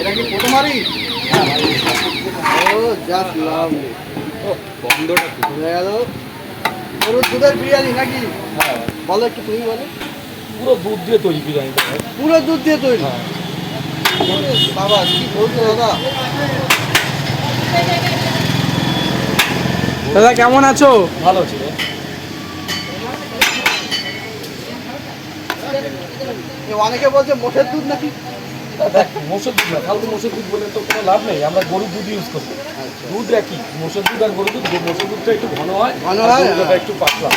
এটা কি প্রথমারই ও just love বন্ধটা কি বোঝা গেল। গরুর দুধের বিরিয়ানি নাকি? হ্যাঁ। বলো একটু তুমি বলো। পুরো দুধ দিয়ে তৈরি বিরিয়ানিটা হয় পুরো দুধ দিয়ে তৈরি? হ্যাঁ। বাবা কি বলছো দাদা? দাদা কেমন আছো? ভালো এ অনেকে বলছে মোটের দুধ নাকি? মোষের দুধ না ফালতু মোষের দুধ বলে তো কোনো লাভ নেই আমরা গরুর দুধ ইউজ করি আচ্ছা। দুধ একই মোষের দুধ আর গরুর দুধ? মোষের দুধটা একটু ঘন হয় ঘন হয়, হ্যাঁ। একটু পাতলা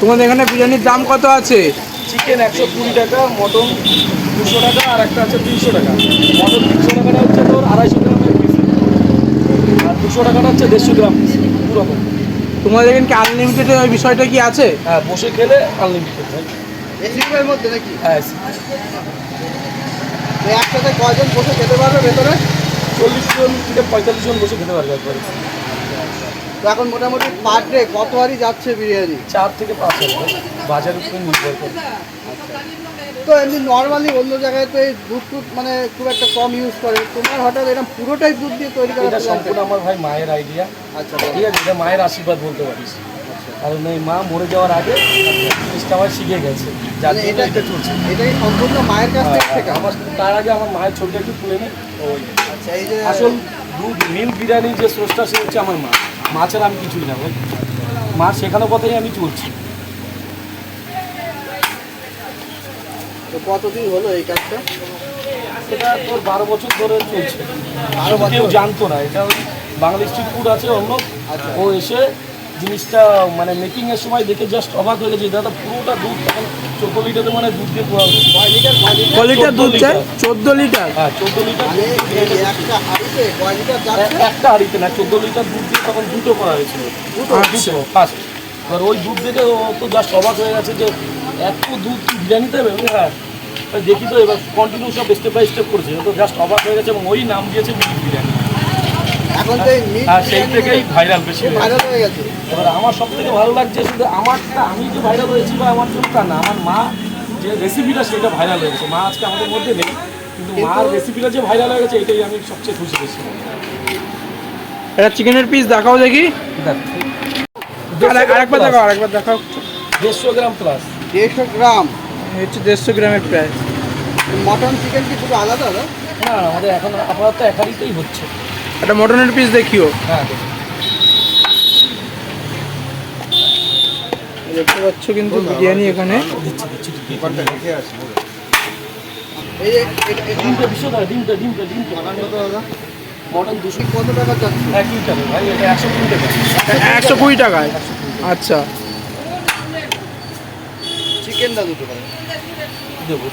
তোমাদের এখানে বিরিয়ানির দাম কত আছে? চিকেন একশো কুড়ি টাকা মটন দুশো টাকা আর একটা আছে তিনশো টাকা। মটন তিনশো টাকাটা হচ্ছে তোর আড়াইশো গ্রামের পিস আর দুশো টাকাটা হচ্ছে দেড়শো গ্রাম পিস দুরকম তোমাদের এখানে কি আনলিমিটেড ওই বিষয়টা কি আছে? হ্যাঁ বসে খেলে আনলিমিটেড ভাই। মধ্যে নাকি? হ্যাঁ একসাথে কয়জন বসে খেতে পারবে ভেতরে? চল্লিশ জন থেকে পঁয়তাল্লিশ জন বসে খেতে পারবে একবারে। তো এখন মোটামুটি পার ডে কত হারি যাচ্ছে বিরিয়ানি? চার থেকে পাঁচ হাজার বাজারের উপরে নির্ভর করে। তো এমনি নর্মালি অন্য জায়গায় তো এই দুধ টুধ মানে খুব একটা কম ইউজ করে। তোমার হঠাৎ এরকম পুরোটাই দুধ দিয়ে তৈরি করা সম্পূর্ণ আমার ভাই মায়ের আইডিয়া আচ্ছা ঠিক আছে এটা মায়ের আশীর্বাদ বলতে পারিস। কারণ এই মা মরে যাওয়ার আগে জিনিসটা আমার শিখে গেছে যার মানে এটা এটা চলছে। এটা কি সম্পূর্ণ মায়ের কাছ থেকে আমার তার আগে আমার মায়ের ছবিটা একটু তুলে নে। ওই আচ্ছা এই যে আসল দুধ মিল বিরিয়ানির যে সোর্সটা সে হচ্ছে আমার মা। মা ছাড়া আমি কিছুই না ভাই। মা শেখানো পথেই আমি চলছি। তো কতদিন হলো এই কাজটা? এটা তোর বারো বছর ধরে চলছে। কেউ জানতো না। এটা ওই স্ট্রিট ফুড আছে অন্য আচ্ছা। ও এসে জিনিসটা মানে মেকিং এর সময় দেখে জাস্ট অবাক হয়ে গেছে। দাদা পুরোটা দুধ তখন চোদ্দ লিটারে মানে দুধ দিয়ে পুরো কয় লিটার? ক লিটার? দুধ 14 চাই। চোদ্দ লিটার? হ্যাঁ চোদ্দ লিটার মানে একটা হাড়িতে না চোদ্দ লিটার দুধ দিয়ে তখন দুটো করা হয়েছিল। দুটো? আচ্ছা। দুটো ফার্স্ট এবার ওই দুধ দেখে ও তো জাস্ট অবাক হয়ে গেছে যে এত দুধ কি বিরিয়ানিতে হবে? হ্যাঁ। দেখি তো এবার কন্টিনিউ সব স্টেপ বাই স্টেপ করেছে। ও তো জাস্ট অবাক হয়ে গেছে এবং ওই নাম দিয়েছে বিরিয়ানি। তো আর সেই থেকেই ভাইরাল বেশি ভাইরাল হয়ে গেছে। এবার আমার সব থেকে ভালো লাগছে শুধু আমারটা আমি যে ভাইরাল হয়েছি বা আমার জন্য না আমার মা যে রেসিপিটা সেটা ভাইরাল হয়ে গেছে। মা আজকে আমাদের মধ্যে নেই কিন্তু মার রেসিপিটা যে ভাইরাল হয়ে গেছে এটাই আমি সবচেয়ে খুশি বেশি এটা চিকেনের পিস দেখাও দেখি। আর- আরেকবার দেখাও আরেকবার দেখাও। দেড়শো গ্রাম প্লাস দেড়শো গ্রাম? হচ্ছে দেড়শো গ্রামের প্রায় মটন চিকেন কি শুধু আলাদা আলাদা না আমাদের এখন আপাতত একাধিকই হচ্ছে। একটা মটনের পিস দেখিও। হ্যাঁ দেখতে পাচ্ছ কিন্তু বিরিয়ানি এখানে। একশো কুড়ি টাকা। একশো কুড়ি টাকায়? আচ্ছা। চিকেনটা দুটো দেবো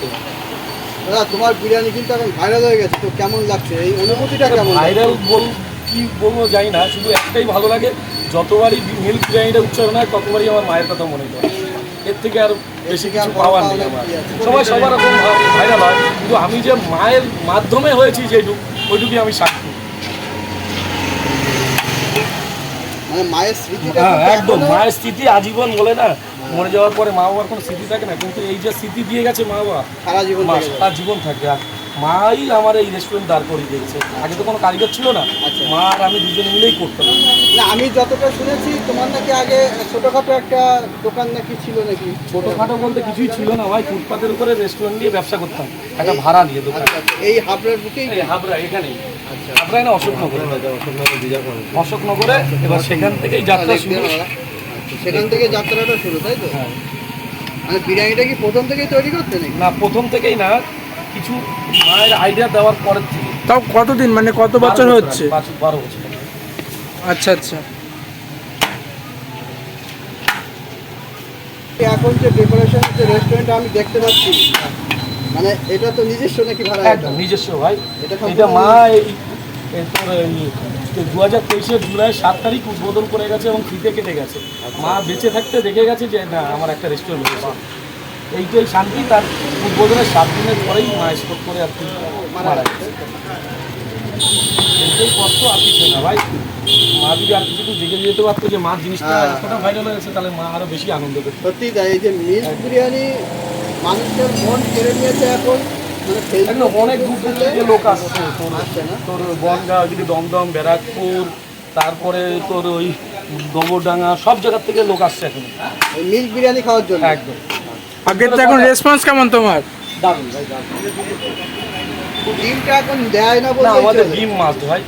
দাদা তোমার বিরিয়ানি কিন্তু এখন ভাইরাল হয়ে গেছে তো কেমন লাগছে? এই অনুভূতিটা কেমন ভাইরাল বল কি বলব জানি না শুধু একটাই ভালো লাগে যতবারই মিল্ক বিরিয়ানিটা উচ্চারণ হয় ততবারই আমার মায়ের কথা মনে পড়ে। এর থেকে আর বেশি কিছু পাওয়ার নেই আমার। সবাই সবার রকম ভাইরাল হয় কিন্তু আমি যে মায়ের মাধ্যমে হয়েছি যেটুকু ওইটুকুই আমি সাক্ষী। মানে মায়ের স্মৃতিটা হ্যাঁ একদম মায়ের স্মৃতি আজীবন বলে না মরে যাওয়ার পরে মা বাবার কোনো স্মৃতি থাকে না? কিন্তু এই যে স্মৃতি দিয়ে গেছে মা বাবা সারা জীবন থেকে। তার জীবন থাকবে আর মাই আমার এই রেস্টুরেন্ট দাঁড় করিয়ে দিয়েছে। আগে তো কোনো কারিগর ছিল না। আচ্ছা। মা আর আমি দুজনে মিলেই করতাম। না আমি যতটা শুনেছি তোমার নাকি আগে ছোটখাটো একটা দোকান নাকি ছিল নাকি? ছোটোখাটো বলতে কিছুই ছিল না ভাই। ফুটপাতের উপরে রেস্টুরেন্ট নিয়ে ব্যবসা করতাম। একটা ভাড়া নিয়ে দোকান। আচ্ছা, আচ্ছা। এই হাবড়ার বুকেই হাবড়া এখানেই। হাবড়ায় না অশোকনগরে। অশোকনগরে এবার সেখান থেকেই যাত্রা শুরু। সেখান থেকে যাত্রাটা শুরু তাই তো? হ্যাঁ। মানে বিরিয়ানিটা কি প্রথম থেকেই তৈরি করতে নাকি? না প্রথম থেকেই না কিছু মায়ের আইডিয়া দেওয়ার পরের থেকে। তাও কতদিন? মানে কত বছর হচ্ছে? পাঁচ- বারো বছর আচ্ছা আচ্ছা। এখন যে ডেকোরেশন যে রেস্টুরেন্ট আমি দেখতে পাচ্ছি মানে এটা তো নিজস্ব নাকি ভাড়া একদম নিজস্ব ভাই। এটা মা এই তোর দু হাজার তেইশের জুলাই সাত তারিখ উদ্বোধন করে গেছে এবং ফিতে কেটে গেছে। মা বেঁচে থাকতে দেখে গেছে যে না আমার একটা রেস্টুরেন্ট হয়েছে এইটাই শান্তি তার উদ্বোধনের সাত দিনের পরেই মা স্পট করে আর কি মারা গেছে। এইটাই কষ্ট আর কিছু না ভাই। মা যদি আর কিছু দেখে যেতে পারতো যে মার জিনিসটা হ্যাঁ। এতটা ভাইরাল হয়েছে তাহলে মা আরও বেশি আনন্দ পেত। সত্যি তাই এই যে মিল্ক বিরিয়ানি মানুষের মন কেড়ে নিয়েছে এখন। অনেক দূর দূর থেকে লোক আসছে তোর না? ওইদিকে দমদম ব্যারাকপুর তারপরে তোর ওই গোবরডাঙ্গা সব জায়গার থেকে লোক আসছে এখন। ওই মিল্ক বিরিয়ানি খাওয়ার জন্য? একদম। আগের তো এখন রেসপন্স কেমন তোমার? দারুণ ভাই দারুণ। ডিমটা এখন দেয় না না বলতে আমাদের ডিম মাছ ভাই।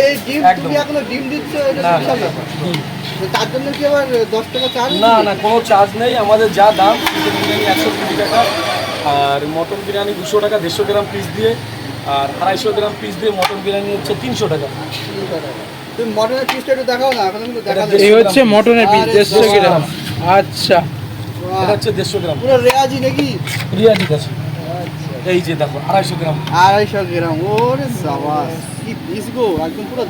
এই ডিম তুমি এখনও ডিম দিচ্ছ? এটা না বিশাল ব্যাপার। তো তার জন্য কি আবার দশ টাকা চার্জ না না কোনো চার্জ নেই। আমাদের যা দাম একশো কুড়ি টাকা আর মটন বিরিয়ানি দুশো টাকা দেড়শো গ্রাম পিস দিয়ে আর আড়াইশো গ্রাম পিস দিয়ে মটন বিরিয়ানি হচ্ছে তিনশো টাকা। মটনের পিসটা একটু দেখাও না এই হচ্ছে মটনের পিস দেড়শো গ্রাম আচ্ছা এটা হচ্ছে দেড়শো গ্রাম। পুরো রেয়াজি নাকি? রিয়াজি আছে এই যে দেখো আড়াইশো গ্রাম। আড়াইশো গ্রাম ওরে সাবাস কি পিস গো একদম পুরো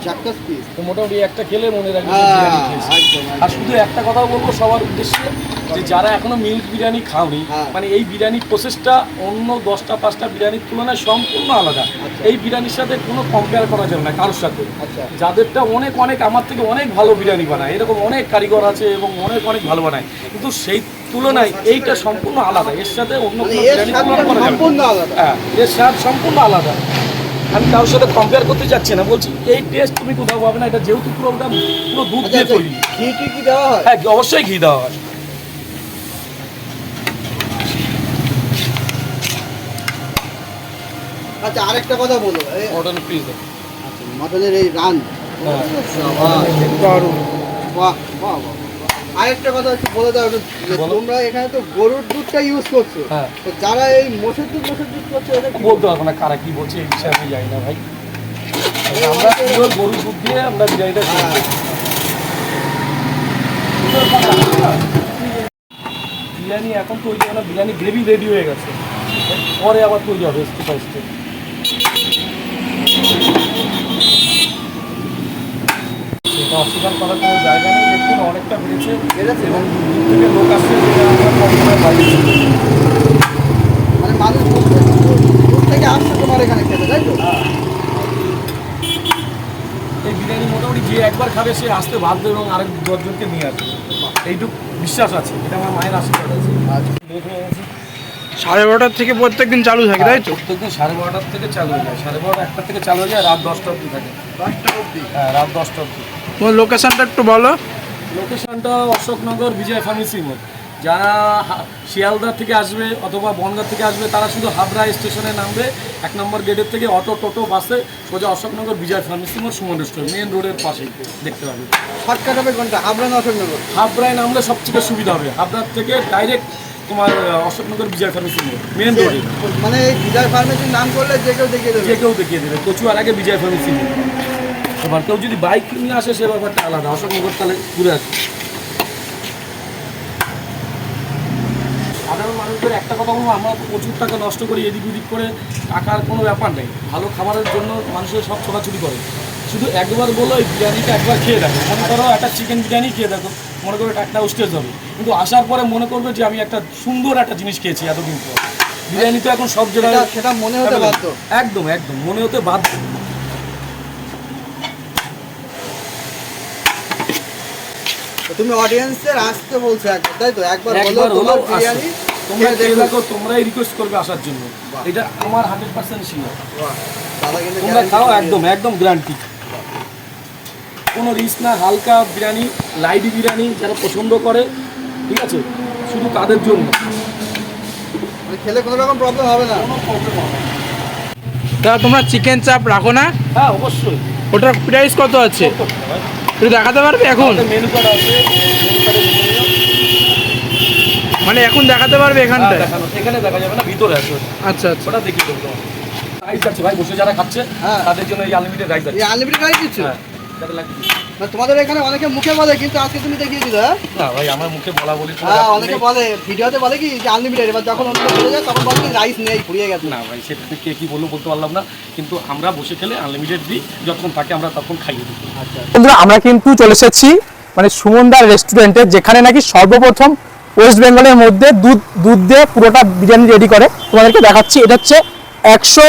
পিস তো মোটামুটি একটা খেলে মনে রাখবে হ্যাঁ, আর শুধু একটা কথা বলব সবার উদ্দেশ্যে যে যারা এখনও মিল্ক বিরিয়ানি খাওনি হ্যাঁ। মানে এই বিরিয়ানি প্রসেসটা অন্য দশটা পাঁচটা বিরিয়ানির তুলনায় সম্পূর্ণ আলাদা। এই বিরিয়ানির সাথে কোনো কম্পেয়ার করা যাবে না কারোর সাথে। আচ্ছা। যাদেরটা অনেক অনেক আমার থেকে অনেক ভালো বিরিয়ানি বানায় এরকম অনেক কারিগর আছে এবং অনেক অনেক ভালো বানায়। কিন্তু সেই তুলনায় এইটা সম্পূর্ণ আলাদা। এর সাথে অন্য মানে কোনো এর বিরিয়ানি তুলনা করা যাবে সম্পূর্ণ আলাদা। হ্যাঁ এর স্বাদ সম্পূর্ণ আলাদা। আমি কারোর সাথে কম্পেয়ার করতে চাচ্ছি না বলছি এই টেস্ট তুমি কোথাও পাবে না এটা যেহেতু পুরো পুরো দুধ আচ্ছা দিয়ে আচ্ছা তৈরি। ঘি কি দেওয়া হয়? হ্যাঁ অবশ্যই ঘি দেওয়া হয়। আচ্ছা আরেকটা কথা বলো। মটন পিস মটনের এই রান। হ্যাঁ। বাহ বাহ বাহ আরেকটা কথা একটু বলে দাও তোমরা এখানে তো গরুর দুধটা ইউজ করছ। হ্যাঁ। তো যারা এই মোষের দুধ মোষের দুধ করছে এটা বলতে পারব না কারা কি বলছে এই বিষয়ে আমি জানি না ভাই। আমরা পুরো গরু দুধ দিয়ে আমরা বিরিয়ানিটা হ্যাঁ। বিরিয়ানি এখন তৈরি হয় না বিরিয়ানি গ্রেভি রেডি হয়ে গেছে। পরে আবার তৈরি হবে স্টেপ বাই স্টেপ অস্বীকার করার কোনো জায়গা নেই দেখুন অনেকটা বেড়েছে? এবং দূর থেকে লোক আসছে যেটা আমরা বাড়িয়েছি মানে মানুষ থেকে আসছে তোমার এখানে খেতে তাই তো? এই বিরিয়ানি মোটামুটি যে একবার খাবে সে আসতে বাধ্য এবং আরেক দশজনকে নিয়ে আসবে। এইটুক বিশ্বাস আছে এটা আমার মায়ের আশীর্বাদ আছে। লেট হয়ে গেছে সাড়ে বারোটার থেকে প্রত্যেকদিন চালু থাকে তাই তো? প্রত্যেকদিন সাড়ে বারোটার থেকে চালু হয়ে যায়। সাড়ে বারোটা একটা থেকে চালু হয়ে যায় রাত দশটা অবধি থাকে। দশটা অবধি? হ্যাঁ রাত দশটা অবধি। তোমার লোকেশনটা একটু বলো। লোকেশনটা অশোকনগর বিজয় ফার্মেসি মোড়। যারা হা- শিয়ালদা থেকে আসবে অথবা বনগাঁ থেকে আসবে তারা শুধু হাবড়া স্টেশনে নামবে। এক নম্বর গেটের থেকে অটো টোটো বাসে সোজা অশোকনগর বিজয় ফার্মেসি মোড় সুমন রেস্টোরেন্ট মেন রোডের পাশেই দেখতে পাবে। শর্টকাট হবে কোনটা? হাবড়া না অশোকনগর? হাবড়ায় নামলে সবথেকে সুবিধা হবে। হাবড়ার থেকে ডাইরেক্ট তোমার অশোকনগর বিজয় ফার্মেসি মোড় মেন রোডে। মানে এই বিজয় ফার্মেসির নাম করলে যে কেউ দেখিয়ে দেবে। যে কেউ দেখিয়ে দেবে। কচুয়ার আগে বিজয় ফার্মেসি মোড়। এবার কেউ যদি বাইক নিয়ে আসে সে ব্যাপারটা আলাদা। অশোকনগর তাহলে ঘুরে আসবে। সাধারণ মানুষদের একটা কথা বলব আমরা প্রচুর টাকা নষ্ট করি এদিক ওদিক করে। টাকার কোনো ব্যাপার নেই। ভালো খাবারের জন্য মানুষের সব ছোটাছুটি করে। শুধু একবার বলো এই বিরিয়ানিটা একবার খেয়ে দেখো। মনে করো একটা চিকেন বিরিয়ানি খেয়ে দেখো। মনে করো এটা একটা স্টেজ হবে। কিন্তু আসার পরে মনে করবে যে আমি একটা সুন্দর একটা জিনিস খেয়েছি এতদিন পর। বিরিয়ানি তো এখন সব জায়গায় সেটা মনে হতে বাধ্য। একদম একদম। মনে হতে বাধ্য। তুমি অডিয়েন্সের আসতে বলছো একবার তাই তো? একবার হলো তোমার বিরিয়ানি তোমরা দেখো। তোমরাই রিকোয়েস্ট করবে আসার জন্য। এটা আমার হান্ড্রেড পার্সেন্ট শিওর বাহ, তোমরা খাও একদম একদম গ্যারান্টি কোনো রিস্ক না হালকা বিরিয়ানি লাইট বিরিয়ানি যারা পছন্দ করে ঠিক আছে? শুধু তাদের জন্য। মানে খেলে কোনো রকম প্রবলেম হবে না। কোনো প্রবলেম হবে না। তা তোমরা চিকেন চাপ রাখো না? হ্যাঁ অবশ্যই। ওটার প্রাইস কত আছে? একটু দেখাতে পারবে এখন? মেনু কার্ড আছে মানে এখন দেখাতে পারবে এখানটা দেখানো। এখানে দেখা যাবে না ভিতরে আছে। আচ্ছা আচ্ছা। ওটা দেখি দেবো রাইস আছে ভাই বসে যারা খাচ্ছে হ্যাঁ। তাদের জন্য এই আনলিমিটেড রাইস আছে এই আনলিমিটেড রাইস আছে হ্যাঁ তাহলে লাগবে তোমাদের এখানে অনেকে মুখে বলে কিন্তু আজকে তুমি দেখিয়ে দিলে হ্যাঁ? না ভাই আমার মুখে বলা বলি হ্যাঁ অনেকে বলে ভিডিওতে বলে কি যে আনলিমিটেড এবার যখন অন্য চলে যায় তখন বলে রাইস নেই ফুরিয়ে গেছে। না ভাই সেটা কে কি বলব বলতে পারলাম না কিন্তু আমরা বসে খেলে আনলিমিটেড দিই যখন থাকে আমরা তখন খাইয়ে দিই। আচ্ছা। আমরা কিন্তু চলে এসেছি মানে সুমনদার রেস্টুরেন্টে যেখানে নাকি সর্বপ্রথম ওয়েস্ট বেঙ্গলের মধ্যে দুধ দুধ দিয়ে পুরোটা বিরিয়ানি রেডি করে। তোমাদেরকে দেখাচ্ছি এটা হচ্ছে একশো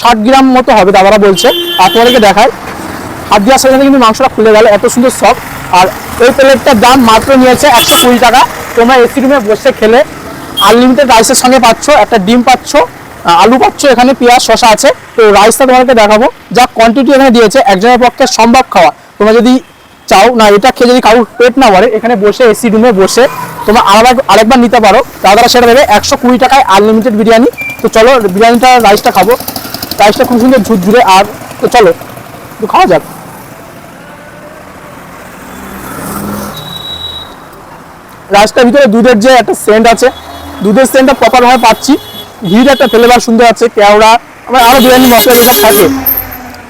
ষাট গ্রাম মতো হবে দাদারা বলছে। আর তোমাদেরকে দেখায় হাত দেওয়ার সাথে সাথে কিন্তু মাংসটা খুলে গেল, এত সুন্দর সফট আর এই প্লেটটার দাম মাত্র নিয়েছে একশো কুড়ি টাকা। তোমরা এসি রুমে বসে খেলে। আনলিমিটেড রাইসের সঙ্গে পাচ্ছ, একটা ডিম পাচ্ছ আলু পাচ্ছ, এখানে পেঁয়াজ শশা আছে। তো রাইসটা তোমাদেরকে দেখাবো। যা কোয়ান্টিটি এখানে দিয়েছে, একজনের পক্ষে সম্ভব খাওয়া। তোমরা যদি চাও, না, এটা খেয়ে যদি কারোর পেট না ভরে, এখানে বসে এসি রুমে বসে তোমরা আলাদা আরেকবার নিতে পারো। দাদারা সেটা দেবে একশো কুড়ি টাকায় আনলিমিটেড বিরিয়ানি। তো চলো, বিরিয়ানিটা রাইসটা খাব। রাইসটা খুব সুন্দর ঝুরঝুরে, আর তো চলো খাওয়া যাক। রাইসটার ভিতরে দুধের যে একটা সেন্ট আছে, দুধের সেন্টটা প্রপারভাবে পাচ্ছি। ঘির একটা ফ্লেভার সুন্দর আছে, কেওড়া, আমার আরও বিরিয়ানি মশলা যেটা থাকে,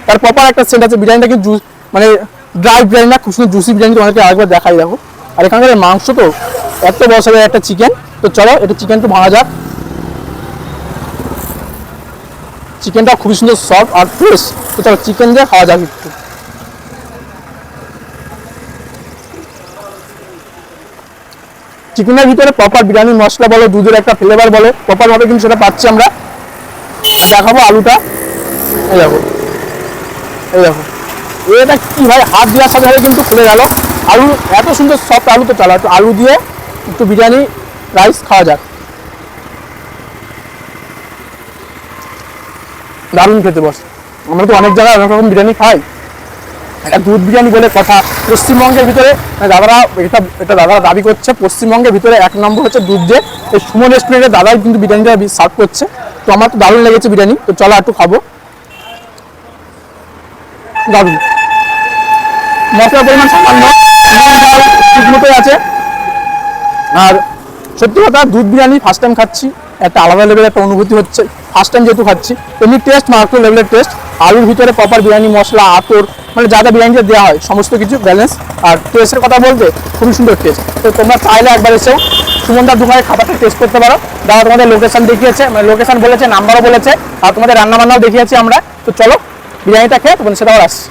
তার প্রপার একটা সেন্ট আছে। বিরিয়ানিটা কিন্তু জুস মানে ড্রাই বিরিয়ানি না, খুব সুন্দর জুসি বিরিয়ানি তোমাদেরকে আরেকবার দেখাই দেখো। আর এখানকার মাংস তো, এত বছরের একটা চিকেন তো চলো এটা চিকেন তো ভাঙা যাক। চিকেনটা খুবই সুন্দর সফট আর ফ্রেশ তো চলো চিকেন দিয়ে খাওয়া যাক একটু। চিকেনের ভিতরে প্রপার বিরিয়ানি, মশলা বলো, দুধের একটা ফ্লেভার বলো প্রপার ভাবে কিন্তু সেটা পাচ্ছি আমরা। দেখাবো আলুটা। এই দেখো। এই দেখো। এটা কি ভাই, হাত দেওয়ার সাথে সাথে কিন্তু খুলে গেল। আলু, এত সুন্দর সফট আলু তো চালা, একটু আলু দিয়ে একটু বিরিয়ানি রাইস খাওয়া যাক। দারুণ খেতে বস। আমরা তো অনেক জায়গায় অনেক রকম বিরিয়ানি খাই। দুধ বিরিয়ানি বলে কথা। পশ্চিমবঙ্গের ভিতরে মানে দাদারা এটা এটা দাদারা দাবি করছে, পশ্চিমবঙ্গের ভিতরে এক নম্বর হচ্ছে দুধ দিয়ে এই সুমন রেস্টুরেন্টে দাদাই কিন্তু বিরিয়ানিটা সার্ভ করছে। তো আমার তো দারুণ লেগেছে বিরিয়ানি, তো চলো একটু খাব। দারুণ। মশলার পরিমাণ সামান্য ঠিক মতোই আছে। আর সত্যি কথা, দুধ বিরিয়ানি ফার্স্ট টাইম খাচ্ছি। একটা আলাদা লেভেলের একটা অনুভূতি হচ্ছে। ফার্স্ট টাইম যেহেতু খাচ্ছি, এমনি টেস্ট মারাত্মক লেভেলের টেস্ট আলুর ভিতরে প্রপার বিরিয়ানি, মশলা, আতর মানে যা যা বিরিয়ানিতে দেওয়া হয়, সমস্ত কিছু ব্যালেন্স আর টেস্টের কথা বলতে, খুবই সুন্দর টেস্ট তো তোমরা চাইলে একবার এসেও সুমনদার দোকানে খাবারটা টেস্ট করতে পারো। দাদা তোমাদের লোকেশন দেখিয়েছে মানে লোকেশন বলেছে নাম্বারও বলেছে, আর তোমাদের রান্না বান্নাও দেখিয়েছি আমরা। তো চলো, বিরিয়ানিটা খেয়ে তোমাদের সেটা আবার আসছি।